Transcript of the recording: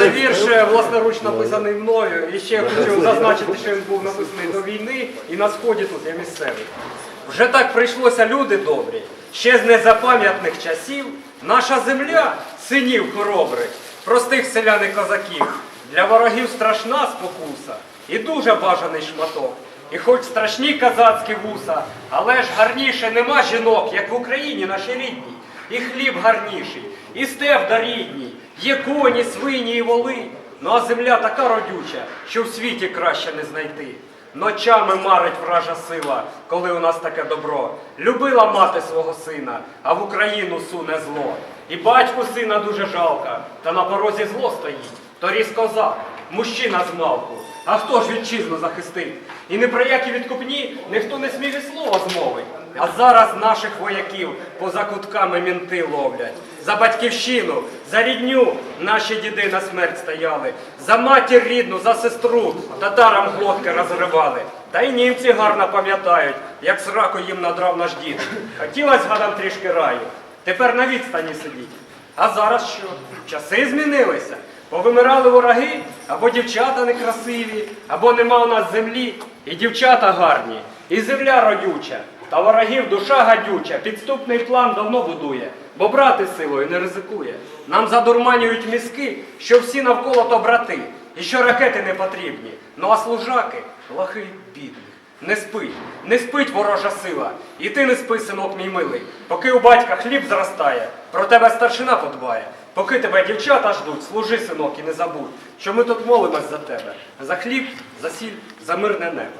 Це вірш е, власноруч написаний мною. І ще хочу зазначити, що він був написаний до війни і на сході тут я місцевий. Вже так прийшлося люди добрі. Ще з незапам'ятних часів наша земля, синів хоробрих, простих селян і козаків. Для ворогів страшна спокуса і дуже бажаний шматок. І хоч страшні казацькі вуса, але ж гарніше нема жінок, як в Україні нашій рідній. І хліб гарніший, і степ да рідній, є коні, свині і воли. Ну а земля така родюча, що в світі краще не знайти. Ночами марить вража сила, коли у нас таке добро. Любила мати свого сина, а в Україну суне зло. І батьку сина дуже жалко, та на порозі зло стоїть. Торіс козак, мужчина з малку. А хто ж вітчизну захистить? І не про які відкупні ніхто не смів і слова змовить. А зараз наших вояків поза кутками мінти ловлять. За батьківщину, за рідню наші діди на смерть стояли. За матір рідну, за сестру татарам глотки розривали. Та й німці гарно пам'ятають, як сраку їм надрав наш дід. Хотілось гадам трішки раю. Тепер на відстані сидіть. А зараз що? Часи змінилися. Повимирали вороги, або дівчата некрасиві, або нема у нас землі, і дівчата гарні, і земля родюча, та ворогів душа гадюча, підступний план давно будує, бо брати силою не ризикує. Нам задурманюють мізки, що всі навколо то брати, і що ракети не потрібні. Ну а служаки лахи бідних. Не спить, не спить ворожа сила. І ти не спи, синок мій милий. Поки у батька хліб зростає, про тебе старшина подбає. Поки тебе дівчата ждуть, служи, синок, і не забудь, що ми тут молимось за тебе. За хліб, за сіль, за мирне небо.